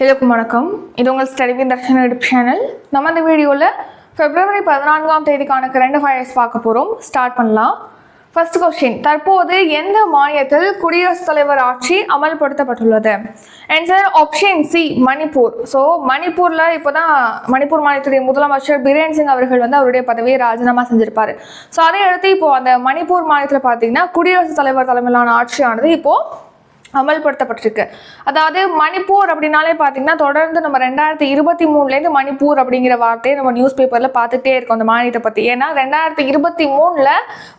எல்லோருக்கும் வணக்கம். இது உங்கள் ஸ்டடி தர்ஷன் யூடியூப் சேனல். நம்ம இந்த வீடியோவில் பிப்ரவரி பதினான்காம் தேதிக்கான கரண்ட் அஃபேர்ஸ் பார்க்க போகிறோம் ஸ்டார்ட் பண்ணலாம். ஃபர்ஸ்ட் கொஸ்டின் தற்போது எந்த மாநிலத்தில் குடியரசுத் தலைவர் ஆட்சி அமல்படுத்தப்பட்டுள்ளது? Answer option C Manipur. So மணிப்பூரில் இப்போ தான் மணிப்பூர் மாநிலத்துடைய முதலமைச்சர் பிரேன் சிங் அவர்கள் வந்து அவருடைய பதவியை ராஜினாமா செஞ்சிருப்பாரு. ஸோ அதை அடுத்து அந்த மணிப்பூர் மாநிலத்தில் பார்த்தீங்கன்னா குடியரசுத் தலைவர் தலைமையிலான ஆட்சியானது இப்போது அமல்படுத்தப்பட்டிருக்கு. அதாவது மணிப்பூர் அப்படின்னாலே பார்த்தீங்கன்னா தொடர்ந்து நம்ம ரெண்டாயிரத்தி இருபத்தி மூணுலேருந்து மணிப்பூர் அப்படிங்கிற வார்த்தையை நம்ம நியூஸ் பேப்பரில் பார்த்துட்டே இருக்கோம் அந்த மாநிலத்தை பற்றி ஏன்னா ரெண்டாயிரத்தி இருபத்தி மூணில்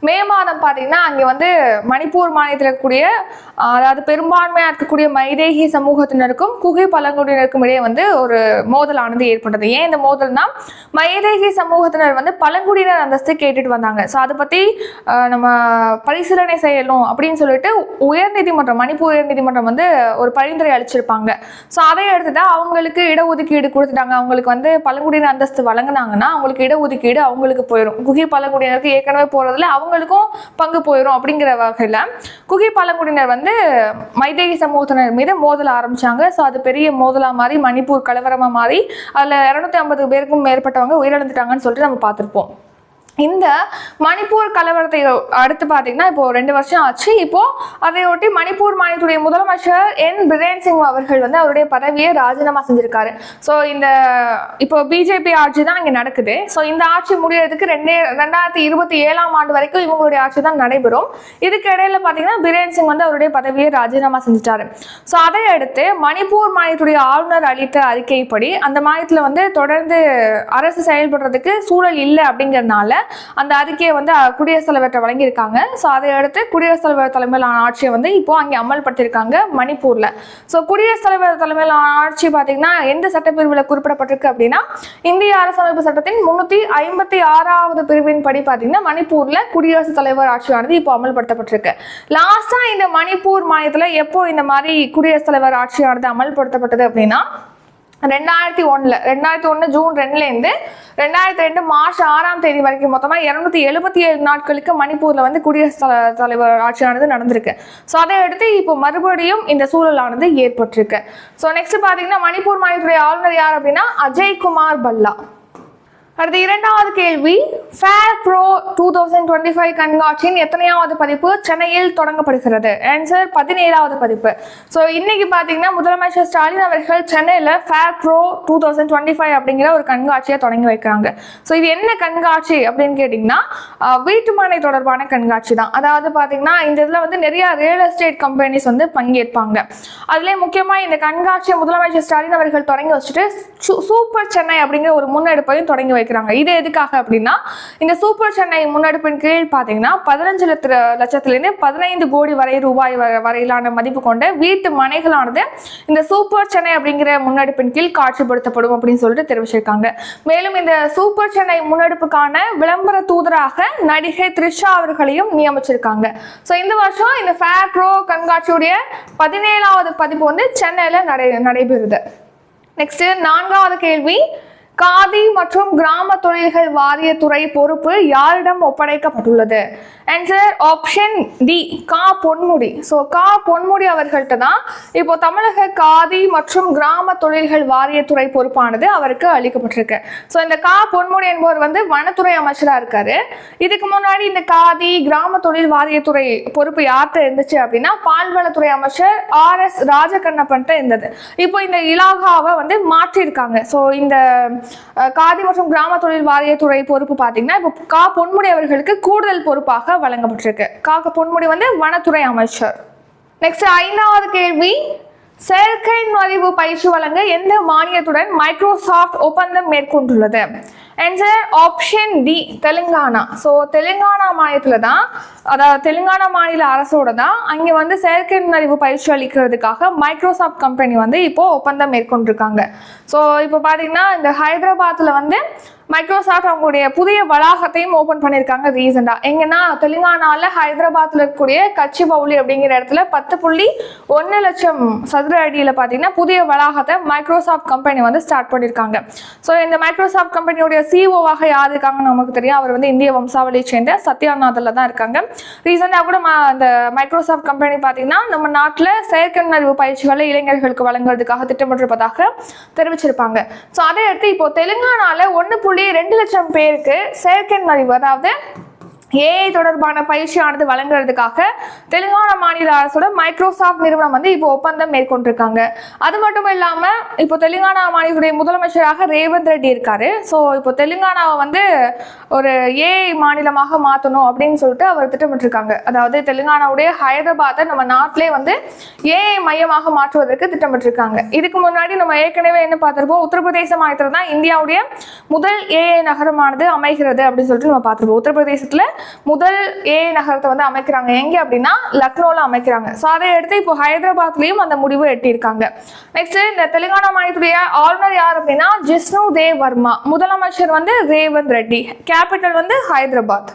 மே மாதம் பார்த்தீங்கன்னா அங்கே வந்து மணிப்பூர் மாநிலத்தில் இருக்கக்கூடிய அதாவது பெரும்பான்மையாக இருக்கக்கூடிய மைதேகி சமூகத்தினருக்கும் குகை பழங்குடியினருக்கும் இடையே வந்து ஒரு மோதலானது ஏற்பட்டது. ஏன் இந்த மோதல்னா மைதேகி சமூகத்தினர் வந்து பழங்குடியினர் அந்தஸ்து கேட்டுட்டு வந்தாங்க. ஸோ அதை பற்றி நம்ம பரிசீலனை செய்யணும் அப்படின்னு சொல்லிட்டு உயர்நீதிமன்றம் மணிப்பூர் உயர்நீதிமன்றம் வந்து ஒரு பரிந்துரை அளிச்சிருப்பாங்க. ஸோ அதை எடுத்து தான் அவங்களுக்கு இடஒதுக்கீடு கொடுத்துட்டாங்க. அவங்களுக்கு வந்து பழங்குடியினர் அந்தஸ்து வழங்கினாங்கன்னா அவங்களுக்கு இடஒதுக்கீடு அவங்களுக்கு போயிடும் குகி பழங்குடியினருக்கு ஏற்கனவே போகிறதுல அவங்களுக்கும் பங்கு போயிடும் அப்படிங்கிற வகையில் குகி பழங்குடியினர் வந்து மைதேகி சமூகத்தினர் மீது மோதல் ஆரம்பித்தாங்க ஸோ அது பெரிய மோதலாக மாறி மணிப்பூர் கலவரமாக மாறி அதில் இரநூத்தி ஐம்பது பேருக்கும் மேற்பட்டவங்க உயிரிழந்துட்டாங்கன்னு சொல்லிட்டு நம்ம பார்த்துருப்போம். இந்த மணிப்பூர் கலவரத்தை அடுத்து பார்த்தீங்கன்னா இப்போ ரெண்டு வருஷம் ஆச்சு. இப்போ அதையொட்டி மணிப்பூர் மாநிலத்துடைய முதலமைச்சர் என். பிரேன் சிங் அவர்கள் வந்து அவருடைய பதவியை ராஜினாமா செஞ்சிருக்காரு. ஸோ இந்த இப்போ பிஜேபி ஆட்சி தான் இங்கே நடக்குது. ஸோ இந்த ஆட்சி முடியறதுக்கு ரெண்டே ரெண்டாயிரத்தி இருபத்தி ஏழாம் ஆண்டு வரைக்கும் இவங்களுடைய ஆட்சி தான் நடைபெறும். இதுக்கு இடையில பார்த்தீங்கன்னா பிரேன் சிங் வந்து அவருடைய பதவியை ராஜினாமா செஞ்சிட்டாரு. ஸோ அதை அடுத்து மணிப்பூர் மாநிலத்துடைய ஆளுநர் அளித்த அறிக்கைப்படி அந்த மாநிலத்தில் வந்து தொடர்ந்து அரசு செயல்படுறதுக்கு சூழல் இல்லை அப்படிங்கிறதுனால அந்த அறிக்கையை வந்து குடியரசுத் தலைவர்கிட்ட வழங்கியிருக்காங்க. ஸோ அதை அடுத்து குடியரசுத் தலைவர் தலைமையிலான ஆட்சியை வந்து இப்போ அங்கே அமல்படுத்தியிருக்காங்க மணிப்பூரில். ஸோ குடியரசுத் தலைவர் தலைமையிலான ஆட்சி பார்த்தீங்கன்னா எந்த சட்டப்பிரிவில் குறிப்பிடப்பட்டிருக்கு அப்படின்னா இந்திய அரசமைப்பு சட்டத்தின் முன்னூற்றி ஐம்பத்தி ஆறாவது பிரிவின் படி பார்த்தீங்கன்னா மணிப்பூரில் குடியரசுத் தலைவர் ஆட்சியானது இப்போ அமல்படுத்தப்பட்டிருக்கு. லாஸ்ட்டாக இந்த மணிப்பூர் மாநிலத்தில் எப்போ இந்த மாதிரி குடியரசுத் தலைவர் ஆட்சியானது அமல்படுத்தப்பட்டது அப்படின்னா ரெண்டாயிரத்தி ஒன்றில் ரெண்டாயிரத்தி ஒன்று ஜூன் ரெண்டுலேருந்து ரெண்டாயிரத்தி ரெண்டு மார்ச் ஆறாம் தேதி வரைக்கும் மொத்தமாக இரநூத்தி எழுபத்தி ஏழு நாட்களுக்கு மணிப்பூரில் வந்து குடியரசுத் தல- தலைவர் ஆட்சியானது நடந்திருக்கு. ஸோ அதை அடுத்து இப்போ மறுபடியும் இந்த சூழலானது ஏற்பட்டிருக்கு. ஸோ நெக்ஸ்ட் பார்த்தீங்கன்னா மணிப்பூர் மாநிலத்துடைய ஆளுநர் யார் அப்படின்னா அஜய் குமார் பல்லா. அடுத்து இரண்டாவது கேள்வி fair pro two thousand twenty five கண்காட்சியின் எத்தனையாவது பதிப்பு சென்னையில் தொடங்கப்படுகிறது. ஆன்சர் பதினேழாவது பதிப்பு. ஸோ இன்னைக்கு பார்த்தீங்கன்னா முதலமைச்சர் ஸ்டாலின் அவர்கள் சென்னையில் fair pro two thousand twenty five அப்படிங்கிற ஒரு கண்காட்சியை தொடங்கி வைக்கிறாங்க. ஸோ இது என்ன கண்காட்சி அப்படின்னு கேட்டிங்கன்னா வீட்டு வீட்டுமனை தொடர்பான கண்காட்சி தான். அதாவது பார்த்தீங்கன்னா இந்த இதில் வந்து நிறைய ரியல் எஸ்டேட் கம்பெனிஸ் வந்து பங்கேற்பாங்க. அதுலேயே முக்கியமாக இந்த கண்காட்சியை முதலமைச்சர் ஸ்டாலின் அவர்கள் தொடங்கி வச்சுட்டு சூப்பர் சென்னை அப்படிங்கிற ஒரு முன்னெடுப்பையும் தொடங்கி வைக்கிறாங்க. இது எதுக்காக அப்படின்னா இந்த சூப்பர் சென்னை முன்னெடுப்பின் கீழ் பார்த்தீங்கன்னா பதினஞ்சு லட்ச லட்சத்திலேருந்து பதினைந்து கோடி வரை ரூபாய் வ- வரையிலான மதிப்பு கொண்ட வீட்டு மனைகளானது இந்த சூப்பர் சென்னை அப்படிங்கிற முன்னெடுப்பின் கீழ் காட்சிப்படுத்தப்படும் அப்படின்னு சொல்லிட்டு தெரிவிச்சிருக்காங்க. மேலும் இந்த சூப்பர் சென்னை முன்னெடுப்புக்கான விளம்பர தூதராக நடிகை த்ரிஷா அவர்களையும் நியமிச்சிருக்காங்க. ஸோ இந்த வருஷம் இந்த ஃபேர் கண்காட்சியுடைய பதினேழாவது பதிப்பு வந்து சென்னையில் நடை நடைபெறுது. நெக்ஸ்ட் நான்காவது கேள்வி காதி மற்றும் கிராம தொழில்கள் வாரியத்துறை பொறுப்பு யாரிடம் ஒப்படைக்கப்பட்டுள்ளது? ஆன்சர் ஆப்ஷன் டி கா பொன்முடி. ஸோ கா பொன்முடி அவர்கள்ட்ட தான் இப்போ தமிழக காதி மற்றும் கிராம தொழில்கள் வாரியத்துறை பொறுப்பானது அவருக்கு அளிக்கப்பட்டிருக்கு. ஸோ இந்த கா பொன்முடி என்பவர் வந்து வனத்துறை அமைச்சராக இருக்காரு. இதுக்கு முன்னாடி இந்த காதி கிராம தொழில் வாரியத்துறை பொறுப்பு யார்கிட்ட இருந்துச்சு அப்படின்னா பால்வளத்துறை அமைச்சர் ஆர் எஸ் ராஜகண்ணப்பன்ட்ட இருந்தது. இப்போ இந்த இலாகாவை வந்து மாற்றியிருக்காங்க. ஸோ இந்த காதி மற்றும் கிராம தொழில் வாரியத்துறை பொறுப்பு பார்த்தீங்கன்னா இப்போ கா பொன்முடி அவர்களுக்கு கூடுதல் பொறுப்பாக வழங்கப்பட்டிருக்கு. கா பொன்முடி வந்து வனத்துறை அமைச்சர். நெக்ஸ்ட் ஐந்தாவது கேள்வி. செயற்கை நுழைவு பயிற்சி வழங்க எந்த மானியத்துடன் மைக்ரோசாஃப்ட் ஒப்பந்தம் மேற்கொண்டுள்ளது? Answer option D Telangana so Telangana மாநிலத்தில் தான் அதாவது தெலுங்கானா மாநில அரசோட தான் அங்கே வந்து செயற்கை நுண்ணறிவு பயிற்சி அளிக்கிறதுக்காக மைக்ரோசாஃப்ட் கம்பெனி வந்து இப்போ ஒப்பந்தம் மேற்கொண்டிருக்காங்க. ஸோ இப்போ பார்த்தீங்கன்னா இந்த ஹைதராபாத்தில் வந்து மைக்ரோசாஃப்ட் அவங்களுடைய புதிய வளாகத்தையும் ஓபன் பண்ணியிருக்காங்க ரீசெண்டா எங்கன்னா தெலுங்கானாவில் ஹைதராபாத்தில் இருக்கக்கூடிய கச்சி பவுலி அப்படிங்கிற இடத்துல பத்து புள்ளி ஒன்று லட்சம் சதுர அடியில் பார்த்தீங்கன்னா புதிய வளாகத்தை மைக்ரோசாஃப்ட் கம்பெனி வந்து ஸ்டார்ட் பண்ணியிருக்காங்க. ஸோ இந்த மைக்ரோசாஃப்ட் கம்பெனியுடைய சிஓவாக யார் இருக்காங்கன்னு நமக்கு தெரியும். அவர் வந்து இந்திய வம்சாவளியை சேர்ந்த சத்யாநாதில் தான் இருக்காங்க. ரீசெண்டாக கூட அந்த மைக்ரோசாஃப்ட் கம்பெனி பார்த்தீங்கன்னா நம்ம நாட்டில் செயற்கை நுண்ணறிவு பயிற்சிகளை இளைஞர்களுக்கு வழங்குறதுக்காக திட்டமிட்டிருப்பதாக தெரிவிச்சிருப்பாங்க. ஸோ அதை அடுத்து இப்போ தெலுங்கானாவில் ஒன்று புள்ளி ரெண்டு லட்சம் பேருக்கு செயற்கை மதிப்பு அதாவது ஏஐ தொடர்பான பயிற்சியானது வழங்குறதுக்காக தெலுங்கானா மாநில அரசோட மைக்ரோசாஃப்ட் நிறுவனம் வந்து இப்போ ஒப்பந்தம் மேற்கொண்டிருக்காங்க. அது மட்டும் இல்லாம இப்போ தெலுங்கானா மாநிலத்துடைய முதலமைச்சராக ரேவந்த் ரெட்டி இருக்காரு. ஸோ இப்போ தெலுங்கானாவை வந்து ஒரு ஏஐ மாநிலமாக மாற்றணும் அப்படின்னு சொல்லிட்டு அவர் திட்டமிட்டிருக்காங்க. அதாவது தெலுங்கானாவுடைய ஹைதராபாத்தை நம்ம நாட்டிலே வந்து ஏஐ மையமாக மாற்றுவதற்கு திட்டமிட்டிருக்காங்க. இதுக்கு முன்னாடி நம்ம ஏற்கனவே என்ன பார்த்துருப்போம்? உத்தரப்பிரதேச மாநிலத்தில் தான் இந்தியாவுடைய முதல் ஏஐ நகரமானது அமைகிறது அப்படின்னு சொல்லிட்டு நம்ம பார்த்துருப்போம். உத்தரப்பிரதேசத்தில் முதல் ஏஐ நகரத்தை வந்து அமைக்கிறாங்க. எங்க அப்படின்னா லக்னோல அமைக்கிறாங்க. ஸோ அதை எடுத்து இப்போ ஹைதராபாத்லயும் அந்த முடிவு எட்டியிருக்காங்க. நெக்ஸ்ட் இந்த தெலுங்கானா மாநிலத்துடைய ஆளுநர் யார் அப்படின்னா ஜிஷ்ணு தேவ் வர்மா. முதலமைச்சர் வந்து ரேவந்த் ரெட்டி. கேபிட்டல் வந்து ஹைதராபாத்.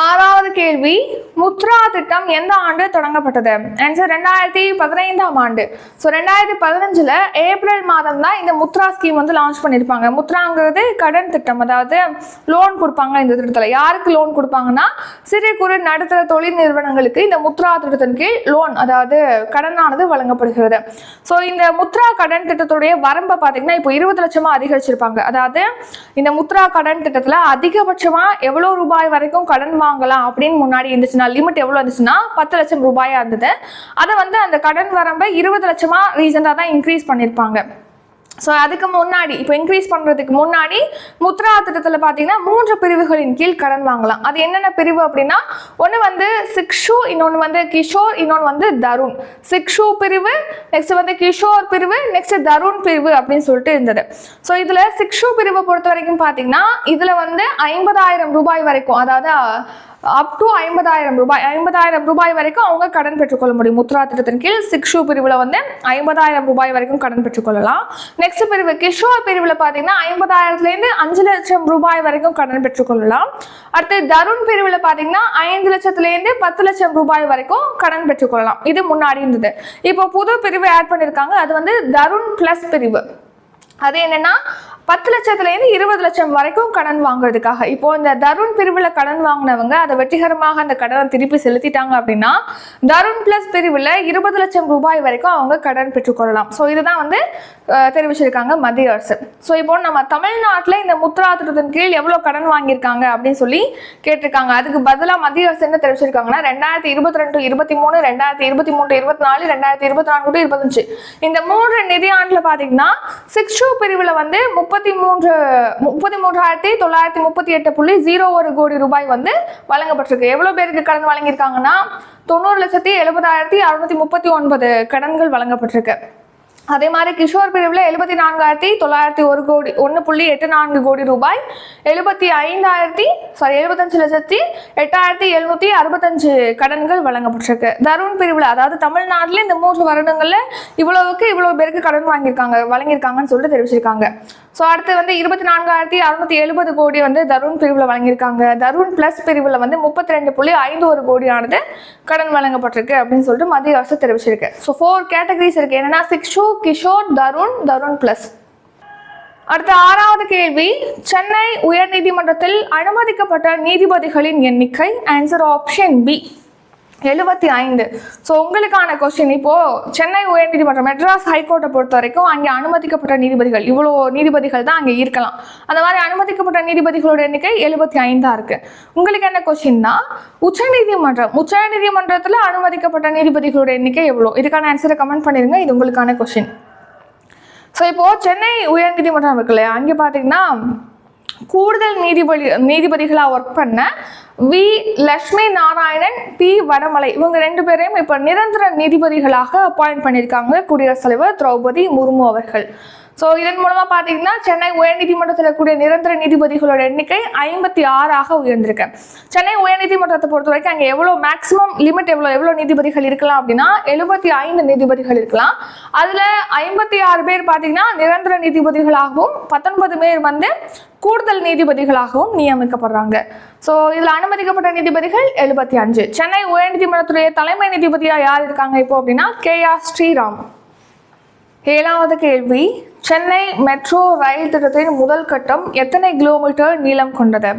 ஆறாவது கேள்வி முத்ரா திட்டம் எந்த ஆண்டு தொடங்கப்பட்டது? ஆன்சர் ரெண்டாயிரத்தி பதினைந்தாம் ஆண்டு. ஸோ ரெண்டாயிரத்தி பதினஞ்சில் ஏப்ரல் மாதம் தான் இந்த முத்ரா ஸ்கீம் வந்து லான்ச் பண்ணியிருப்பாங்க முத்ராங்கிறது கடன் திட்டம் அதாவது லோன் கொடுப்பாங்க இந்த திட்டத்தில். யாருக்கு லோன் கொடுப்பாங்கன்னா சிறு குறு நடுத்தர தொழில் நிறுவனங்களுக்கு இந்த முத்ரா திட்டத்தின் கீழ் லோன் அதாவது கடனானது வழங்கப்படுகிறது. ஸோ இந்த முத்ரா கடன் திட்டத்துடைய வரம்பை பார்த்தீங்கன்னா இப்போ இருபது லட்சமாக அதிகரிச்சிருப்பாங்க. அதாவது இந்த முத்ரா கடன் திட்டத்தில் அதிகபட்சமாக எவ்வளோ ரூபாய் வரைக்கும் கடன் வாங்கலாம் அப்படின்னு முன்னாடி இருந்துச்சுன்னா லிமிட் எவ்வளோ இருந்துச்சுன்னா பத்து லட்சம் ரூபாயா இருந்தது. அதை வந்து அந்த கடன் வரம்பை இருபது லட்சமாக ரீசெண்டாக தான் இன்க்ரீஸ் பண்ணியிருப்பாங்க. ஸோ அதுக்கு முன்னாடி இப்போ இன்க்ரீஸ் பண்ணுறதுக்கு முன்னாடி முத்ரா திட்டத்தில் பார்த்தீங்கன்னா மூன்று பிரிவுகளின் கீழ் கடன் வாங்கலாம். அது என்னென்ன பிரிவு அப்படின்னா ஒன்று வந்து சிக்ஷு இன்னொன்று வந்து கிஷோர் இன்னொன்று வந்து தருண். சிக்ஷு பிரிவு நெக்ஸ்ட் வந்து கிஷோர் பிரிவு நெக்ஸ்ட் தருண் பிரிவு அப்படின்னு சொல்லிட்டு இருந்தது. ஸோ இதில் சிக்ஷு பிரிவை பொறுத்த வரைக்கும் பார்த்தீங்கன்னா இதில் வந்து ஐம்பதாயிரம் ரூபாய் வரைக்கும் அதாவது அப் டு ஐம்பதாயிரம் ரூபாய் ஐம்பதாயிரம் ரூபாய் வரைக்கும் அவங்க கடன் பெற்றுக்கொள்ள முடியும். முத்ரா திட்டத்தின் கீழ் சிக்ஷு பிரிவில் வந்து ஐம்பதாயிரம் ரூபாய் வரைக்கும் கடன் பெற்றுக்கொள்ளலாம். நெக்ஸ்ட் பிரிவு கிஷோர் பிரிவில் பார்த்தீங்கன்னா ஐம்பதாயிரத்துலேருந்து அஞ்சு லட்சம் ரூபாய் வரைக்கும் கடன் பெற்றுக்கொள்ளலாம். அடுத்து தருண் பிரிவில் பார்த்தீங்கன்னா ஐந்து லட்சத்துலேருந்து பத்து லட்சம் ரூபாய் வரைக்கும் கடன் பெற்றுக்கொள்ளலாம். இது முன்னாடி இருந்தது. இப்போ புது பிரிவு ஆட் பண்ணியிருக்காங்க அது வந்து தருண் ப்ளஸ் பிரிவு. அது என்னன்னா பத்து லட்சத்துலேருந்து இருபது லட்சம் வரைக்கும் கடன் வாங்குறதுக்காக. இப்போ இந்த தருண் பிரிவில் கடன் வாங்கினவங்க அதை வெற்றிகரமாக அந்த கடனை திருப்பி செலுத்திட்டாங்க அப்படின்னா தருண் பிளஸ் பிரிவில் இருபது லட்சம் ரூபாய் வரைக்கும் அவங்க கடன் பெற்றுக்கொள்ளலாம் ஸோ இதுதான் வந்து தெரிவிச்சிருக்காங்க மத்திய அரசு. ஸோ இப்போ நம்ம தமிழ்நாட்டில் இந்த முத்ரா திட்டத்தின் கீழ் எவ்வளோ கடன் வாங்கியிருக்காங்க அப்படின்னு சொல்லி கேட்டிருக்காங்க. அதுக்கு பதிலாக மத்திய அரசு என்ன தெரிவிச்சிருக்காங்கன்னா ரெண்டாயிரத்தி இருபத்தி ரெண்டு இருபத்தி மூணு ரெண்டாயிரத்தி இருபத்தி மூணு இருபத்தி நாலு ரெண்டாயிரத்தி இருபத்தி நான்கு to இருபத்தஞ்சு இந்த மூன்று நிதியாண்டில் பார்த்தீங்கன்னா சிக்ஸ் பிரிவில் வந்து முப்பத்தி மூன்று முப்பத்தி மூன்றாயிரத்தி தொள்ளாயிரத்தி முப்பத்தி எட்டு புள்ளி ஜீரோ ஒரு கோடி ரூபாய் வந்து வழங்கப்பட்டிருக்கு. எவ்வளோ பேருக்கு கடன் வழங்கியிருக்காங்கன்னா தொண்ணூறு லட்சத்தி எழுபதாயிரத்தி அறுநூத்தி முப்பத்தி ஒன்பது கடன்கள் வழங்கப்பட்டிருக்கு. அதே மாதிரி கிஷோர் பிரிவில் எழுபத்தி நான்காயிரத்தி தொள்ளாயிரத்தி ஒரு கோடி ஒன்று புள்ளி எட்டு நான்கு கோடி ரூபாய் எழுபத்தி ஐந்தாயிரத்தி சாரி எழுபத்தஞ்சு லட்சத்தி எட்டாயிரத்தி எழுநூற்றி அறுபத்தஞ்சு கடன்கள் வழங்கப்பட்டிருக்கு. தருண் பிரிவில் அதாவது தமிழ்நாட்டில் இந்த மூன்று வருடங்களில் இவ்வளவுக்கு இவ்வளோ பேருக்கு கடன் வாங்கியிருக்காங்க வழங்கியிருக்காங்கன்னு சொல்லிட்டு தெரிவிச்சிருக்காங்க. ஸோ அடுத்து வந்து இருபத்தி நான்காயிரத்தி அறுநூத்தி எழுபது கோடி வந்து தருண் பிரிவில் வழங்கியிருக்காங்க. தருண் ப்ளஸ் பிரிவில் வந்து முப்பத்தி ரெண்டு புள்ளி ஐந்து ஒரு கோடியானது கடன் வழங்கப்பட்டிருக்கு அப்படின்னு சொல்லிட்டு மத்திய அரசு தெரிவிச்சிருக்கு. ஸோ ஃபோர் கேட்டகரிஸ் இருக்கு. என்னன்னா சிக்ஷு கிஷோர் தருண் தருண் ப்ளஸ் அடுத்த ஆறாவது கேள்வி சென்னை உயர்நீதிமன்றத்தில் அனுமதிக்கப்பட்ட நீதிபதிகளின் எண்ணிக்கை. ஆன்சர் ஆப்ஷன் பி எழுபத்தி ஐந்து. ஸோ உங்களுக்கான கொஸ்டின் இப்போது சென்னை உயர்நீதிமன்றம் மெட்ராஸ் ஹைகோர்ட்டை பொறுத்த வரைக்கும் அங்கே அனுமதிக்கப்பட்ட நீதிபதிகள் இவ்வளோ நீதிபதிகள் தான் அங்கே இருக்கலாம். அந்த மாதிரி அனுமதிக்கப்பட்ட நீதிபதிகளோட எண்ணிக்கை எழுபத்தி ஐந்தாக இருக்குது உங்களுக்கு என்ன கொஸ்டின்னா உச்சநீதிமன்றம் உச்சநீதிமன்றத்தில் அனுமதிக்கப்பட்ட நீதிபதிகளோட எண்ணிக்கை எவ்வளோ? இதுக்கான ஆன்சரை கமெண்ட் பண்ணிடுங்க இது உங்களுக்கான கொஸ்டின் ஸோ இப்போது சென்னை உயர்நீதிமன்றம் இருக்கு இல்லையா? அங்கே பார்த்தீங்கன்னா கூடுதல் நீதிபதி நீதிபதிகளாக ஒர்க் பண்ண வி. லட்சுமி நாராயணன் பி. வடமலை. இவங்க ரெண்டு பேரையும் இப்போ நிரந்தர நீதிபதிகளாக அப்பாயிண்ட் பண்ணியிருக்காங்க குடியரசுத் தலைவர் திரௌபதி முர்மு அவர்கள். ஸோ இதன் மூலமாக பார்த்தீங்கன்னா சென்னை உயர்நீதிமன்றத்தில் இருக்கக்கூடிய நிரந்தர நீதிபதிகளோட எண்ணிக்கை ஐம்பத்தி ஆறாக உயர்ந்திருக்கு. சென்னை உயர்நீதிமன்றத்தை பொறுத்த வரைக்கும் அங்கே எவ்வளோ மேக்ஸிமம் லிமிட் எவ்வளோ எவ்வளோ நீதிபதிகள் இருக்கலாம் அப்படின்னா எழுபத்தி ஐந்து நீதிபதிகள் இருக்கலாம். அதில் ஐம்பத்தி ஆறு பேர் பார்த்தீங்கன்னா நிரந்தர நீதிபதிகளாகவும் பத்தொன்பது பேர் வந்து கூடுதல் நீதிபதிகளாகவும் நியமிக்கப்படுறாங்க. ஸோ இதில் அனுமதிக்கப்பட்ட நீதிபதிகள் எழுபத்தி அஞ்சு. சென்னை உயர்நீதிமன்றத்துடைய தலைமை நீதிபதியாக யார் இருக்காங்க இப்போ அப்படின்னா கே ஆர் ஸ்ரீராம். ஏழாவது கேள்வி. சென்னை மெட்ரோ ரயில் திட்டத்தின் முதல் கட்டம் எத்தனை கிலோமீட்டர் நீளம் கொண்டது?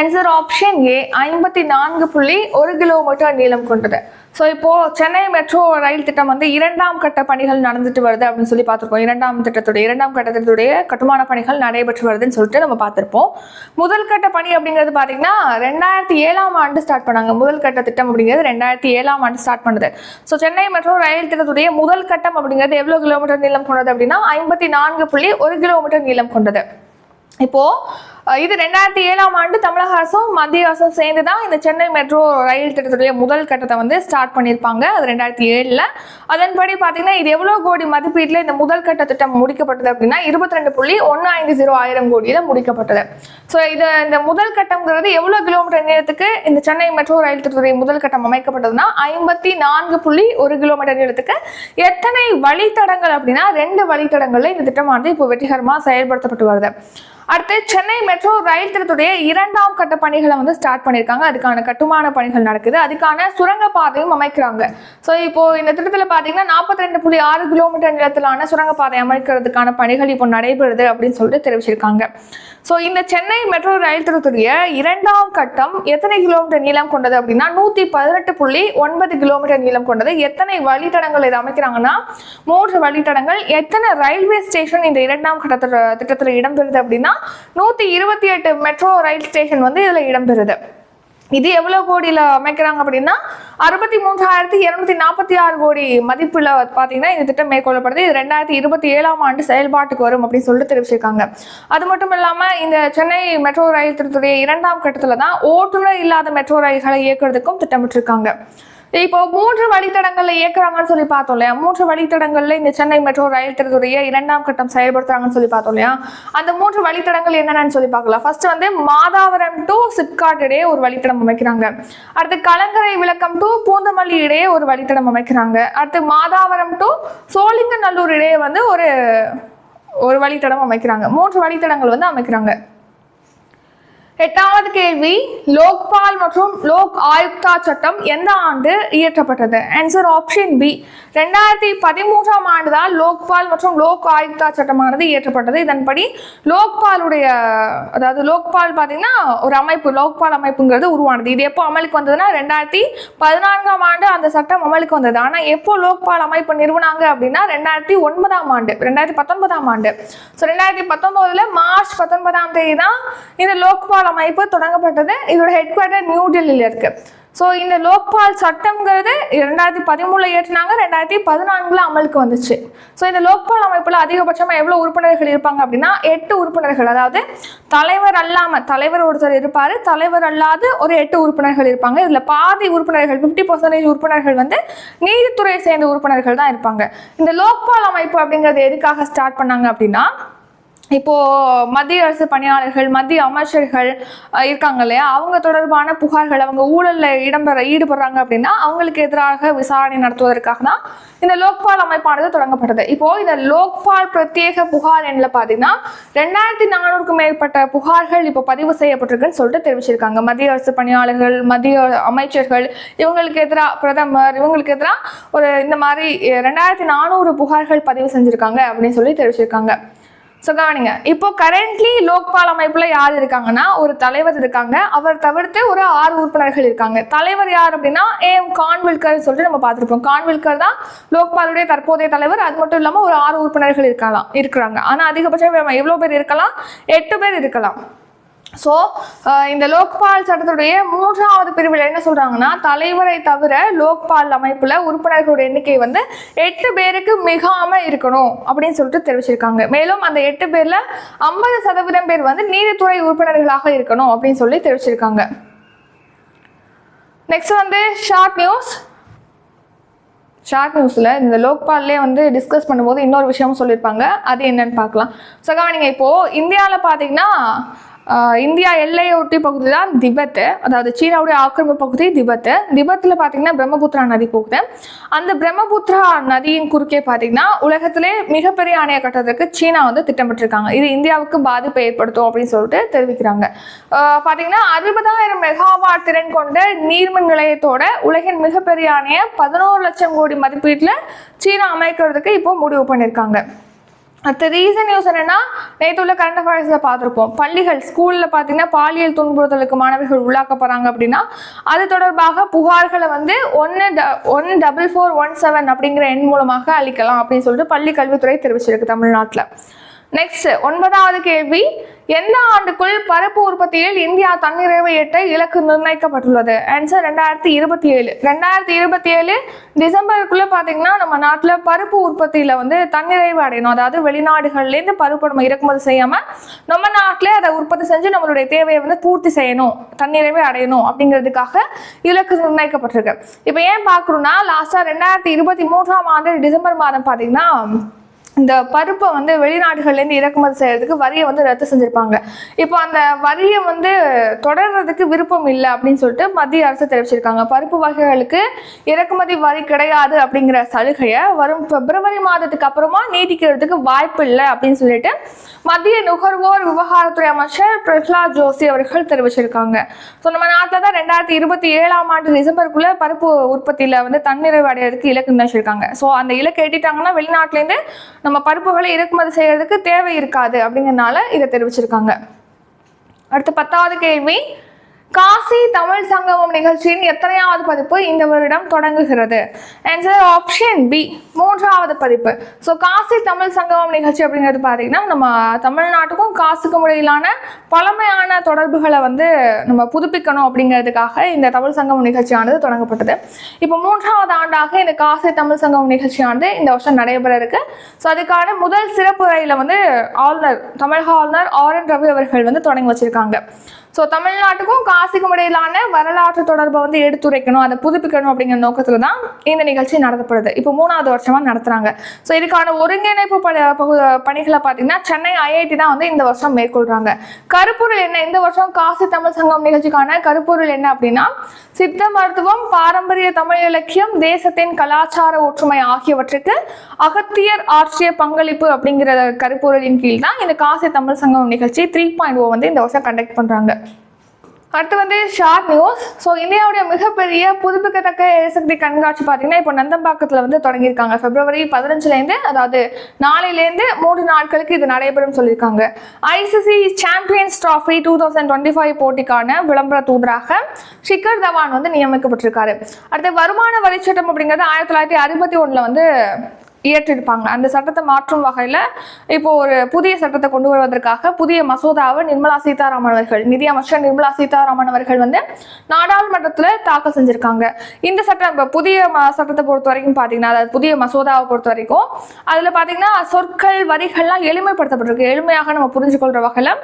ஆன்சர் ஆப்ஷன் ஏ ஐம்பத்தி நான்கு புள்ளி ஒரு கிலோமீட்டர் நீளம் கொண்டது. ஸோ இப்போது சென்னை மெட்ரோ ரயில் திட்டம் வந்து இரண்டாம் கட்ட பணிகள் நடந்துட்டு வருது அப்படின்னு சொல்லி பார்த்துருக்கோம். இரண்டாம் திட்டத்துடைய இரண்டாம் கட்டத்தினுடைய கட்டுமான பணிகள் நடைபெற்று வருதுன்னு சொல்லிட்டு நம்ம பார்த்துருப்போம். முதல் கட்ட பணி அப்படிங்கிறது பார்த்தீங்கன்னா ரெண்டாயிரத்தி ஏழாம் ஆண்டு ஸ்டார்ட் பண்ணாங்க. முதல் கட்ட திட்டம் அப்படிங்கிறது ரெண்டாயிரத்தி ஏழாம் ஆண்டு ஸ்டார்ட் பண்ணுது. ஸோ சென்னை மெட்ரோ ரயில் திட்டத்துடைய முதல் கட்டம் அப்படிங்கிறது எவ்வளோ கிலோமீட்டர் நீளம் கொண்டது அப்படின்னா ஐம்பத்தி நான்கு புள்ளி ஒரு கிலோமீட்டர் நீளம் கொண்டது. இப்போது இது ரெண்டாயிரத்தி ஏழாம் ஆண்டு தமிழக அரசும் மத்திய அரசும் சேர்ந்து தான் இந்த சென்னை மெட்ரோ ரயில் திட்டத்துடைய முதல் கட்டத்தை வந்து ஸ்டார்ட் பண்ணியிருப்பாங்க. அது ரெண்டாயிரத்தி ஏழில். அதன்படி பார்த்தீங்கன்னா இது எவ்வளோ கோடி மதிப்பீட்டில் இந்த முதல் கட்ட திட்டம் முடிக்கப்பட்டது அப்படின்னா இருபத்தி ரெண்டு புள்ளி ஒன்று ஐந்து ஜீரோ ஆயிரம் கோடியில் முடிக்கப்பட்டது. ஸோ இது இந்த முதல் கட்டம்ங்கிறது எவ்வளோ கிலோமீட்டர் நீளத்துக்கு இந்த சென்னை மெட்ரோ ரயில் திட்டத்துடைய முதல் கட்டம் அமைக்கப்பட்டதுன்னா ஐம்பத்தி நான்கு புள்ளி ஒரு கிலோமீட்டர் நீளத்துக்கு எத்தனை வழித்தடங்கள் அப்படின்னா ரெண்டு வழித்தடங்களில் இந்த திட்டமானது இப்போ வெற்றிகரமாக செயல்படுத்தப்பட்டு வருது. அடுத்து சென்னை மெட்ரோ ரயில் திட்டத்துடைய இரண்டாம் கட்ட பணிகளை வந்து ஸ்டார்ட் பண்ணியிருக்காங்க. அதுக்கான கட்டுமான பணிகள் நடக்குது. அதுக்கான சுரங்கப்பாதையும் அமைக்கிறாங்க. ஸோ இப்போ இந்த திட்டத்தில் பார்த்தீங்கன்னா நாற்பத்தி ரெண்டு புள்ளி ஆறு கிலோமீட்டர் நிலத்திலான சுரங்கப்பாதை அமைக்கிறதுக்கான பணிகள் இப்போ நடைபெறுது அப்படின்னு சொல்லிட்டு தெரிவிச்சிருக்காங்க. ஸோ இந்த சென்னை மெட்ரோ ரயில் திட்டத்துடைய இரண்டாம் கட்டம் எத்தனை கிலோமீட்டர் நீளம் கொண்டது அப்படின்னா நூற்றி பதினெட்டு புள்ளி ஒன்பது கிலோமீட்டர் நீளம் கொண்டது. எத்தனை வழித்தடங்கள் இதை அமைக்கிறாங்கன்னா மூன்று வழித்தடங்கள். எத்தனை ரயில்வே ஸ்டேஷன் இந்த இரண்டாம் கட்ட திட்டத்தில் இடம்பெறுது அப்படின்னா நூற்றி இருபத்தி எட்டு மெட்ரோ ரயில் ஸ்டேஷன் வந்து இதில் இடம்பெறுது. இது எவ்வளோ கோடியில் அமைக்கிறாங்க அப்படின்னா அறுபத்தி மூன்றாயிரத்தி இரநூத்தி நாற்பத்தி ஆறு கோடி மதிப்பில் பார்த்தீங்கன்னா இந்த திட்டம் மேற்கொள்ளப்படுது. இது ரெண்டாயிரத்தி இருபத்தி ஏழாம் ஆண்டு செயல்பாட்டுக்கு வரும் அப்படின்னு சொல்லிட்டு தெரிவிச்சிருக்காங்க. அது மட்டும் இல்லாமல் இந்த சென்னை மெட்ரோ ரயில் திட்டத்துடைய இரண்டாம் கட்டத்தில் தான் ஓட்டுநர் இல்லாத மெட்ரோ ரயில்களை இயக்குறதுக்கும் திட்டமிட்டிருக்காங்க. இப்போ மூன்று வழித்தடங்கள்ல இயக்குறாங்கன்னு சொல்லி பார்த்தோம் இல்லையா? மூன்று வழித்தடங்கள்ல இந்த சென்னை மெட்ரோ ரயில் திட்டத்துடைய இரண்டாம் கட்டம் செயல்படுத்துறாங்கன்னு சொல்லி பார்த்தோம் இல்லையா? அந்த மூன்று வழித்தடங்கள் என்னென்னு சொல்லி பார்க்கலாம். ஃபர்ஸ்ட் வந்து மாதாவரம் டு சிப்காட் இடையே ஒரு வழித்தடம் அமைக்கிறாங்க. அடுத்து கலங்கரை விளக்கம் டு பூந்தமல்லி இடையே ஒரு வழித்தடம் அமைக்கிறாங்க. அடுத்து மாதாவரம் டு சோழிங்கநல்லூர் இடையே வந்து ஒரு ஒரு வழித்தடம் அமைக்கிறாங்க. மூன்று வழித்தடங்கள் வந்து அமைக்கிறாங்க. எட்டாவது கேள்வி லோக்பால் மற்றும் லோக் ஆயுக்தா சட்டம் எந்த ஆண்டு இயற்றப்பட்டது? ஆன்சர் ஆப்ஷன் பி ரெண்டாயிரத்தி பதிமூன்றாம் ஆண்டு தான் லோக்பால் மற்றும் லோக் ஆயுக்தா சட்டமானது இயற்றப்பட்டது. இதன்படி லோக்பாலுடைய அதாவது லோக்பால் பார்த்தீங்கன்னா ஒரு அமைப்பு லோக்பால் அமைப்புங்கிறது உருவானது. இது எப்போ அமலுக்கு வந்ததுன்னா ரெண்டாயிரத்தி பதினான்காம் ஆண்டு அந்த சட்டம் அமலுக்கு வந்தது. ஆனால் எப்போ லோக்பால் அமைப்பு நிறுவனாங்க அப்படின்னா ரெண்டாயிரத்தி ஒன்பதாம் ஆண்டு ரெண்டாயிரத்தி பத்தொன்பதாம் ஆண்டு. ஸோ ரெண்டாயிரத்தி பத்தொன்பதுல மார்ச் பத்தொன்பதாம் தேதி தான் இந்த லோக்பால் அமைப்பு தொடங்கப்பட்டது. இதோட ஹெட் குவார்ட்டர் நியூ டெல்லியில் இருக்கு. ஸோ இந்த லோக்பால் சட்டம்ங்கிறது ரெண்டாயிரத்தி பதிமூணில் ஏற்றினாங்க ரெண்டாயிரத்தி பதினான்குல அமலுக்கு வந்துச்சு. ஸோ இந்த லோக்பால் அமைப்பில் அதிகபட்சமாக எவ்வளோ உறுப்பினர்கள் இருப்பாங்க அப்படின்னா எட்டு உறுப்பினர்கள். அதாவது தலைவர் அல்லாமல் தலைவர் ஒருத்தர் இருப்பார். தலைவர் அல்லாது ஒரு எட்டு உறுப்பினர்கள் இருப்பாங்க. இதில் பாதி உறுப்பினர்கள் ஃபிஃப்டி பர்சன்டேஜ் உறுப்பினர்கள் வந்து நீதித்துறையை சேர்ந்த உறுப்பினர்கள் தான் இருப்பாங்க. இந்த லோக்பால் அமைப்பு அப்படிங்கிறது எதுக்காக ஸ்டார்ட் பண்ணாங்க அப்படின்னா இப்போ மத்திய அரசு பணியாளர்கள் மத்திய அமைச்சர்கள் இருக்காங்க இல்லையா? அவங்க தொடர்பான புகார்கள் அவங்க ஊழல்ல இடம்பெற ஈடுபடுறாங்க அப்படின்னா அவங்களுக்கு எதிராக விசாரணை நடத்துவதற்காக தான் இந்த லோக்பால் அமைப்பானது தொடங்கப்பட்டது. இப்போ இந்த லோக்பால் பிரத்யேக புகார் எண்ணில் பார்த்தீங்கன்னா ரெண்டாயிரத்தி நானூறுக்கும் மேற்பட்ட புகார்கள் இப்போ பதிவு செய்யப்பட்டிருக்குன்னு சொல்லிட்டு தெரிவிச்சிருக்காங்க. மத்திய அரசு பணியாளர்கள் மத்திய அமைச்சர்கள் இவங்களுக்கு எதிராக பிரதமர் இவங்களுக்கு எதிராக ஒரு இந்த மாதிரி ரெண்டாயிரத்தி நானூறு புகார்கள் பதிவு செஞ்சிருக்காங்க அப்படின்னு சொல்லி தெரிவிச்சிருக்காங்க. ஸோ கவனிங்க. இப்போ கரண்ட்லி லோக்பால் அமைப்பில் யார் இருக்காங்கன்னா ஒரு தலைவர் இருக்காங்க. அவர் தவிர்த்து ஒரு ஆறு உறுப்பினர்கள் இருக்காங்க. தலைவர் யார் அப்படின்னா ஏஎம் கான்வில்கர் சொல்லிட்டு நம்ம பார்த்துருப்போம். கான்வில்கர் தான் லோக்பாலுடைய தற்போதைய தலைவர். அது மட்டும் இல்லாமல் ஒரு ஆறு உறுப்பினர்கள் இருக்கலாம் இருக்கிறாங்க. ஆனால் அதிகபட்சம் எவ்வளோ பேர் இருக்கலாம்? எட்டு பேர் இருக்கலாம். ஸோ uh, இந்த லோக்பால் சட்டத்துடைய மூன்றாவது பிரிவில் என்ன சொல்கிறாங்கன்னா தலைவரை தவிர லோக்பால் அமைப்பில் உறுப்பினர்களுடைய எண்ணிக்கை வந்து எட்டு பேருக்கு மிகாமல் இருக்கணும் அப்படின்னு சொல்லிட்டு தெரிவிச்சிருக்காங்க. மேலும் அந்த எட்டு பேரில் ஐம்பது சதவீதம் பேர் வந்து நீதித்துறை உறுப்பினர்களாக இருக்கணும் அப்படின்னு சொல்லி தெரிவிச்சிருக்காங்க. நெக்ஸ்ட் வந்து ஷார்ட் நியூஸ். ஷார்ட் நியூஸில் இந்த லோக்பால்லே வந்து டிஸ்கஸ் பண்ணும்போது இன்னொரு விஷயமும் சொல்லியிருப்பாங்க. அது என்னன்னு பார்க்கலாம். ஸோ கவனிங்க இப்போது இந்தியாவில் பார்த்தீங்கன்னா இந்தியா எல்லையொட்டி பகுதி தான் திபத்து. அதாவது சீனாவுடைய ஆக்கிரமிப்பு பகுதி திபத்து. திபத்தில் பார்த்தீங்கன்னா பிரம்மபுத்திரா நதி போகுது. அந்த பிரம்மபுத்திரா நதியின் குறுக்கே பார்த்தீங்கன்னா உலகத்திலே மிகப்பெரிய அணையை கட்டுறதுக்கு சீனா வந்து திட்டமிட்டிருக்காங்க. இது இந்தியாவுக்கு பாதிப்பை ஏற்படுத்தும் அப்படின்னு சொல்லிட்டு தெரிவிக்கிறாங்க. பார்த்தீங்கன்னா அறுபதாயிரம் மெகாவாட் திறன் கொண்ட நீர்மின் நிலையத்தோட உலகின் மிகப்பெரிய அணையை பதினோரு லட்சம் கோடி மதிப்பீட்டில் சீனா அமைக்கிறதுக்கு இப்போ முடிவு பண்ணியிருக்காங்க. அடுத்த ரீசன் நியூஸ் என்னென்னா நேற்று உள்ள கரண்ட் அஃபேர்ஸில் பார்த்துருப்போம். பள்ளிகள் ஸ்கூலில் பார்த்தீங்கன்னா பாலியல் துன்புறுத்தலுக்கு மாணவர்கள் உள்ளாக்கப்படுறாங்க அப்படின்னா அது தொடர்பாக புகார்களை வந்து ஒன்று ட one double four one seven அப்படிங்கிற எண் மூலமாக அளிக்கலாம் அப்படின்னு சொல்லிட்டு பள்ளி கல்வித்துறை தெரிவிச்சிருக்கு தமிழ்நாட்டில். நெக்ஸ்ட் ஒன்பதாவது கேள்வி. எந்த ஆண்டுக்குள் பருப்பு உற்பத்தியில் இந்தியா தன்னிறைவு எட்ட இலக்கு நிர்ணயிக்கப்பட்டுள்ளது? ஆன்சர் ரெண்டாயிரத்தி இருபத்தி ஏழு. ரெண்டாயிரத்தி இருபத்தி ஏழு டிசம்பருக்குள்ள பார்த்தீங்கன்னா நம்ம நாட்டில் பருப்பு உற்பத்தியில் வந்து தன்னிறைவு அடையணும். அதாவது வெளிநாடுகள்லேருந்து பருப்பு நம்ம இறக்குமதி செய்யாமல் நம்ம நாட்டிலே அதை உற்பத்தி செஞ்சு நம்மளுடைய தேவையை வந்து பூர்த்தி செய்யணும் தன்னிறைவை அடையணும் அப்படிங்கிறதுக்காக இலக்கு நிர்ணயிக்கப்பட்டிருக்கு. இப்போ ஏன் பார்க்குறோம்னா லாஸ்ட்டாக ரெண்டாயிரத்தி இருபத்தி மூன்றாம் ஆண்டு டிசம்பர் மாதம் பார்த்தீங்கன்னா இந்த பருப்பை வந்து வெளிநாடுகள்லேருந்து இறக்குமதி செய்கிறதுக்கு வரியை வந்து ரத்து செஞ்சுருப்பாங்க. இப்போ அந்த வரியை வந்து தொடர்றதுக்கு விருப்பம் இல்லை அப்படின்னு சொல்லிட்டு மத்திய அரசு தெரிவிச்சிருக்காங்க. பருப்பு வகைகளுக்கு இறக்குமதி வரி கிடையாது அப்படிங்கிற சலுகையை வரும் பிப்ரவரி மாதத்துக்கு அப்புறமா நீட்டிக்கிறதுக்கு வாய்ப்பு இல்லை அப்படின்னு சொல்லிட்டு மத்திய நுகர்வோர் விவகாரத்துறை அமைச்சர் பிரஹ்லாத் ஜோஷி அவர்கள் தெரிவிச்சிருக்காங்க. ஸோ நம்ம நாட்டில் தான் ரெண்டாயிரத்தி இருபத்தி ஏழாம் ஆண்டு டிசம்பருக்குள்ளே பருப்பு உற்பத்தியில் வந்து தன்னிறைவு அடையிறதுக்கு இலக்கு நினைச்சிருக்காங்க. ஸோ அந்த இலக்கை எட்டிட்டாங்கன்னா வெளிநாட்டிலேருந்து நம்ம பருப்புகளை இறக்குமதி செய்யறதுக்கு தேவை இருக்காது அப்படிங்கறனால இதை தெரிவிச்சிருக்காங்க. அடுத்து பத்தாவது கேள்வி காசி தமிழ் சங்கமம் நிகழ்ச்சியின் எத்தனையாவது பதிப்பு இந்த வருடம் தொடங்குகிறது. ஆன்சர் ஆப்ஷன் பி மூன்றாவது பதிப்பு. ஸோ காசி தமிழ் சங்கமம் நிகழ்ச்சி அப்படிங்கிறது பார்த்தீங்கன்னா நம்ம தமிழ்நாட்டுக்கும் காசுக்கும் இடையிலான பழமையான தொடர்புகளை வந்து நம்ம புதுப்பிக்கணும் அப்படிங்கிறதுக்காக இந்த தமிழ் சங்கமம் நிகழ்ச்சியானது தொடங்கப்பட்டது. இப்போ மூன்றாவது ஆண்டாக இந்த காசி தமிழ் சங்கமம் நிகழ்ச்சியானது இந்த வருஷம் நடைபெற இருக்கு. ஸோ அதுக்கான முதல் சிறப்பு ரயில வந்து ஆளுநர் தமிழக ஆளுநர் ஆர் என் ரவி அவர்கள் வந்து தொடங்கி வச்சிருக்காங்க. ஸோ தமிழ்நாட்டுக்கும் காசிக்கும் இடையிலான வரலாற்று தொடர்பை வந்து எடுத்துரைக்கணும் அதை புதுப்பிக்கணும் அப்படிங்கிற நோக்கத்தில் தான் இந்த நிகழ்ச்சி நடத்தப்படுது. இப்போ மூணாவது வருஷமாக நடத்துகிறாங்க ஸோ இதுக்கான ஒருங்கிணைப்பு ப பகு பணிகளை பார்த்தீங்கன்னா சென்னை ஐஐடி தான் வந்து இந்த வருஷம் மேற்கொள்கிறாங்க கருப்பொருள் என்ன? இந்த வருஷம் காசி தமிழ் சங்கம் நிகழ்ச்சிக்கான கருப்பொருள் என்ன அப்படின்னா சித்த மருத்துவம் பாரம்பரிய தமிழ் இலக்கியம் தேசத்தின் கலாச்சார ஒற்றுமை ஆகியவற்றுக்கு அகத்தியர் ஆற்றிய பங்களிப்பு அப்படிங்கிற கருப்பொருளின் கீழ் தான் இந்த காசி தமிழ் சங்கம் நிகழ்ச்சி த்ரீ பாயிண்ட் ஓ வந்து இந்த வருஷம் கண்டக்ட் பண்ணுறாங்க அடுத்து வந்து ஷார்ட் நியூஸ். ஸோ இந்தியாவுடைய மிகப்பெரிய புதுப்பிக்கத்தக்க எரிசக்தி கண்காட்சி பார்த்தீங்கன்னா இப்போ நந்தம்பாக்கத்தில் வந்து தொடங்கியிருக்காங்க. பிப்ரவரி பதினஞ்சுலேருந்து அதாவது நாளையிலேருந்து மூன்று நாட்களுக்கு இது நடைபெறும் சொல்லியிருக்காங்க. ICC champions trophy two thousand twenty five போட்டிக்கான விளம்பர தூதராக ஷிகர் தவான் வந்து நியமிக்கப்பட்டிருக்காரு. அடுத்து வருமான வரிச்சட்டம் அப்படிங்கிறது ஆயிரத்தி தொள்ளாயிரத்தி அறுபத்தி ஒன்றில் வந்து இயற்றிருப்பாங்க அந்த சட்டத்தை மாற்றும் வகையில் இப்போ ஒரு புதிய சட்டத்தை கொண்டு வருவதற்காக புதிய மசோதாவை நிர்மலா சீதாராமன் அவர்கள் நிதியமைச்சர் நிர்மலா சீதாராமன் அவர்கள் வந்து நாடாளுமன்றத்தில் தாக்கல் செஞ்சுருக்காங்க. இந்த சட்டம் இப்போ புதிய ம சட்டத்தை பொறுத்த வரைக்கும் பார்த்தீங்கன்னா அதாவது புதிய மசோதாவை பொறுத்த வரைக்கும் அதில் பார்த்தீங்கன்னா சொற்கள் வரிகள்லாம் எளிமைப்படுத்தப்பட்டிருக்கு. எளிமையாக நம்ம புரிஞ்சுக்கொள்கிற வகையில்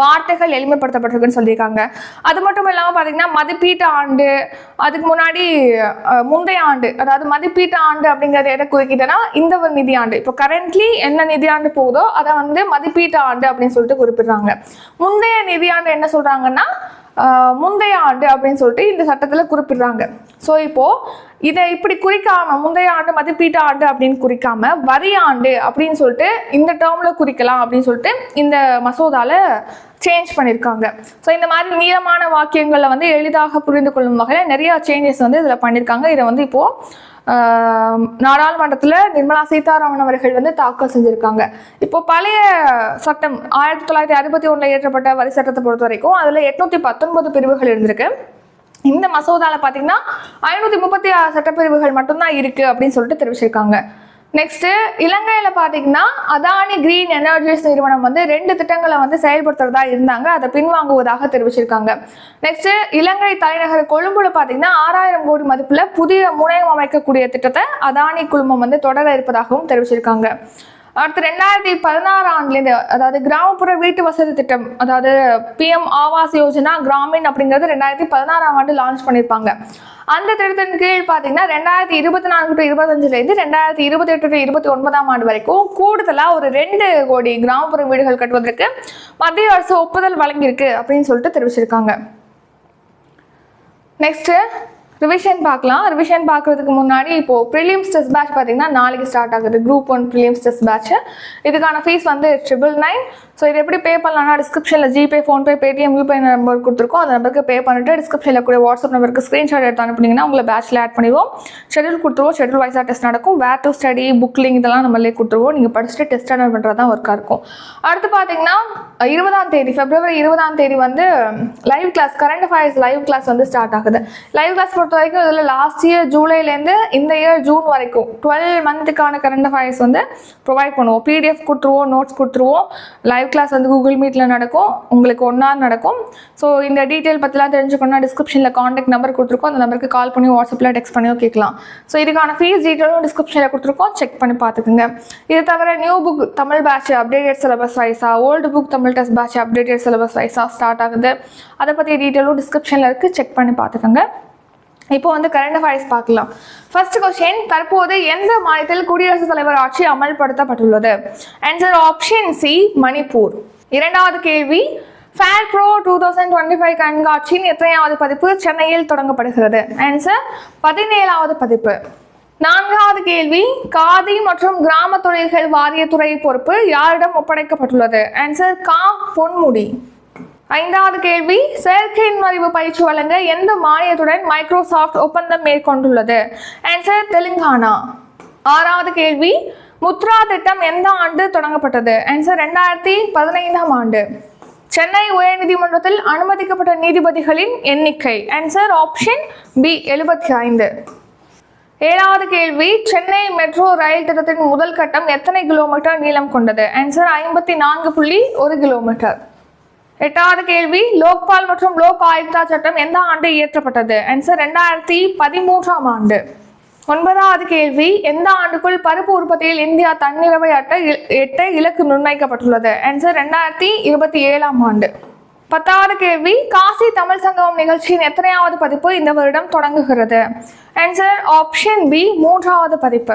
வார்த்தைகள் எளிமைப்படுத்தப்பட்டிருக்குன்னு சொல்லியிருக்காங்க. அது மட்டும் இல்லாமல் பார்த்தீங்கன்னா மதிப்பீட்டு ஆண்டு அதுக்கு முன்னாடி முந்தைய ஆண்டு அதாவது மதிப்பீட்டு ஆண்டு அப்படிங்கிறது எதை குறிக்கிட்டேன்னா இந்த ஒரு நிதியாண்டு இப்போ கரண்ட்லி என்ன நிதியாண்டு போகுதோ அதை வந்து மதிப்பீட்டு ஆண்டு அப்படின்னு சொல்லிட்டு குறிப்பிடுறாங்க. முந்தைய நிதியாண்டு என்ன சொல்கிறாங்கன்னா முந்தைய ஆண்டு அப்படின்னு சொல்லிட்டு இந்த சட்டத்தில் குறிப்பிடுறாங்க. ஸோ இப்போ இதை இப்படி குறிக்காம முந்தைய ஆண்டு மதிப்பீட்டு ஆண்டு அப்படின்னு குறிக்காம வரி ஆண்டு அப்படின்னு சொல்லிட்டு இந்த டேர்ம்ல குறிக்கலாம் அப்படின்னு சொல்லிட்டு இந்த மசோதால சேஞ்ச் பண்ணியிருக்காங்க ஸோ இந்த மாதிரி நீளமான வாக்கியங்களை வந்து எளிதாக புரிந்து கொள்ளும் வகையில் நிறைய சேஞ்சஸ் வந்து இதில் பண்ணியிருக்காங்க இதை வந்து இப்போ நாடாளுமன்றத்தில் நிர்மலா சீதாராமன் அவர்கள் வந்து தாக்கல் செஞ்சுருக்காங்க. இப்போ பழைய சட்டம் ஆயிரத்தி தொள்ளாயிரத்தி அறுபத்தி ஒன்றில் இயற்றப்பட்ட வரி சட்டத்தை பொறுத்த வரைக்கும் அதில் எட்நூற்றி பத்தொன்பது பிரிவுகள் இருந்திருக்கு. இந்த மசோதாவில் பார்த்தீங்கன்னா ஐநூற்றி முப்பத்தி ஆறு சட்டப்பிரிவுகள் மட்டும்தான் இருக்குது அப்படின்னு சொல்லிட்டு தெரிவிச்சிருக்காங்க. நெக்ஸ்ட் இலங்கையில பாத்தீங்கன்னா அதானி கிரீன் எனர்ஜிஸ் நிறுவனம் வந்து ரெண்டு திட்டங்களை வந்து செயல்படுத்துறதா இருந்தாங்க. அதை பின்வாங்குவதாக தெரிவிச்சிருக்காங்க. நெக்ஸ்ட் இலங்கை தலைநகர் கொழும்புல பாத்தீங்கன்னா ஆறாயிரம் கோடி மதிப்புல புதிய முனையம் அமைக்கக்கூடிய திட்டத்தை அதானி குழுமம் வந்து தொடர இருப்பதாகவும் தெரிவிச்சிருக்காங்க. அடுத்து ரெண்டாயிரத்தி பதினாறு ஆண்டுலேருந்து அதாவது கிராமப்புற வீட்டு வசதி திட்டம் அதாவது பிஎம் ஆவாஸ் யோஜனா கிராமின் அப்படிங்கிறது ரெண்டாயிரத்தி பதினாறாம் ஆண்டு லான்ச் பண்ணியிருப்பாங்க. அந்த திட்டத்தின் கீழ் பார்த்தீங்கன்னா ரெண்டாயிரத்தி இருபத்தி நான்கு டு இருபத்தஞ்சிலேருந்து ரெண்டாயிரத்தி இருபத்தி எட்டு டு இருபத்தி ஒன்பதாம் ஆண்டு வரைக்கும் கூடுதலாக ஒரு ரெண்டு கோடி கிராமப்புற வீடுகள் கட்டுவதற்கு மத்திய அரசு ஒப்புதல் வழங்கியிருக்கு அப்படின்னு சொல்லிட்டு தெரிவிச்சிருக்காங்க. நெக்ஸ்ட்டு ரிவிஷன் பார்க்கலாம். ரிவிஷன் பார்க்குறதுக்கு முன்னாடி இப்போ ப்ரிலியம்ஸ் டெஸ்ட் பேட்ச் பார்த்தீங்கன்னா நாளைக்கு ஸ்டார்ட் ஆகுது. Group one prelims test batch இதுக்கான ஃபீஸ் வந்து ட்ரிபிள் நைன் ஸோ இது எப்படி பே பண்ணலாம்னா டிஸ்கிரிப்ஷனில் GPay PhonePe Paytm UPI number கொடுத்துருக்கோம். அந்த நம்பருக்கு பே பண்ணிட்டு டிஸ்கிரிப்ஷனில் கூட வாட்ஸ்அப் நம்பருக்கு ஸ்க்ரீன்ஷாட் எடுத்து அனுப்புனீங்கன்னா உங்களை பேட்சில் ஆட் பண்ணிடுவோம். ஷெடியூல் கொடுத்துருவோம். ஷெடியூல் வைஸாக டெஸ்ட் நடக்கும். Where to study book link இதெல்லாம் நம்மளே கொடுத்துருவோம். நீங்கள் படிச்சுட்டு டெஸ்ட் அட்டன் பண்ணுறது தான் ஒர்க்காக இருக்கும். அடுத்து பார்த்தீங்கன்னா இருபதாம் தேதி பிப்ரவரி இருபதாம் தேதி வந்து live class current affairs live class வந்து ஸ்டார்ட் ஆகுது. லைவ் கிளாஸ் பொறுத்த வரைக்கும் இதில் லாஸ்ட் இயர் ஜூலைலேருந்து இந்த இயர் ஜூன் வரைக்கும் டுவெல் மந்த்துக்கான கரண்ட் அஃபேர்ஸ் வந்து ப்ரொவைட் பண்ணுவோம். பிடிஎஃப் கொடுத்துருவோம் நோட்ஸ் கொடுத்துருவோம். லைவ் கிளாஸ் வந்து கூகுள் மீட்டில் நடக்கும். உங்களுக்கு ஒன் நடக்கும். ஸோ இந்த டீட்டெயில் பற்றிலாம் தெரிஞ்சுக்கணும்னா டிஸ்கிரிப்ஷனில் காண்டாக்ட் நம்பர் கொடுத்துருக்கோம். அந்த நம்பருக்கு கால் பண்ணி வாட்ஸ்அப்பில் டெக்ஸ்ட் பண்ணியோ கேட்கலாம். ஸோ இதுக்கான ஃபீஸ் டீட்டெயிலும் டிஸ்கிரிப்ஷனில் கொடுத்துருக்கோம். செக் பண்ணி பார்த்துக்குங்க. இது தவிர new book Tamil batch updated syllabus வைஸாக old book Tamil test batch updated syllabus வைஸாக ஸ்டார்ட் ஆகுது. அதை பற்றிய டீட்டெயிலும் டிஸ்கிரிப்ஷனில் இருக்குது செக் பண்ணி பார்த்துக்கோங்க. இப்போ வந்து கரண்ட் அஃபேர்ஸ் பார்க்கலாம். ஃபர்ஸ்ட் கொஸ்டின் தற்போது எந்த மாநிலத்தில் குடியரசுத் தலைவர் ஆட்சி அமல்படுத்தப்பட்டுள்ளது? Answer option C Manipur. இரண்டாவது கேள்வி fair pro two thousand twenty five கண்காட்சியின் எத்தனையாவது பதிப்பு சென்னையில் தொடங்கப்படுகிறது? ஆன்சர் பதினேழாவது பதிப்பு. நான்காவது கேள்வி காதி மற்றும் கிராம தொழில்கள் வாரியத்துறை பொறுப்பு யாரிடம் ஒப்படைக்கப்பட்டுள்ளது? ஆன்சர் கா. பொன்முடி. ஐந்தாவது கேள்வி செயற்கையின் மறைவு பயிற்சி வழங்க எந்த மானியத்துடன் மைக்ரோசாஃப்ட் ஒப்பந்தம் மேற்கொண்டுள்ளது? ஆன்சர் தெலுங்கானா. ஆறாவது கேள்வி முத்ரா திட்டம் எந்த ஆண்டு தொடங்கப்பட்டது? ஆன்சர் ரெண்டாயிரத்தி பதினைந்தாம் ஆண்டு. சென்னை உயர்நீதிமன்றத்தில் அனுமதிக்கப்பட்ட நீதிபதிகளின் எண்ணிக்கை. ஆன்சர் ஆப்ஷன் பி எழுபத்தி ஐந்து ஏழாவது கேள்வி சென்னை மெட்ரோ ரயில் திட்டத்தின் முதல் கட்டம் எத்தனை கிலோமீட்டர் நீளம் கொண்டது? ஆன்சர் ஐம்பத்தி நான்கு புள்ளி ஒரு கிலோமீட்டர். எட்டாவது கேள்வி லோக்பால் மற்றும் லோக் ஆயுக்தா சட்டம் எந்த ஆண்டு இயற்றப்பட்டது? ஆன்சர் ரெண்டாயிரத்தி பதிமூன்றாம் ஆண்டு. ஒன்பதாவது கேள்வி எந்த ஆண்டுக்குள் பருப்பு உற்பத்தியில் இந்தியா தன்னிறைவை அட்ட இ- எட்ட இலக்கு நிர்ணயிக்கப்பட்டுள்ளது? ஆன்சர் ரெண்டாயிரத்தி இருபத்தி ஏழாம் ஆண்டு. பத்தாவது கேள்வி காசி தமிழ் சங்கமம் நிகழ்ச்சியின் எத்தனையாவது பதிப்பு இந்த வருடம் தொடங்குகிறது? ஆன்சர் ஆப்ஷன் பி மூன்றாவது பதிப்பு.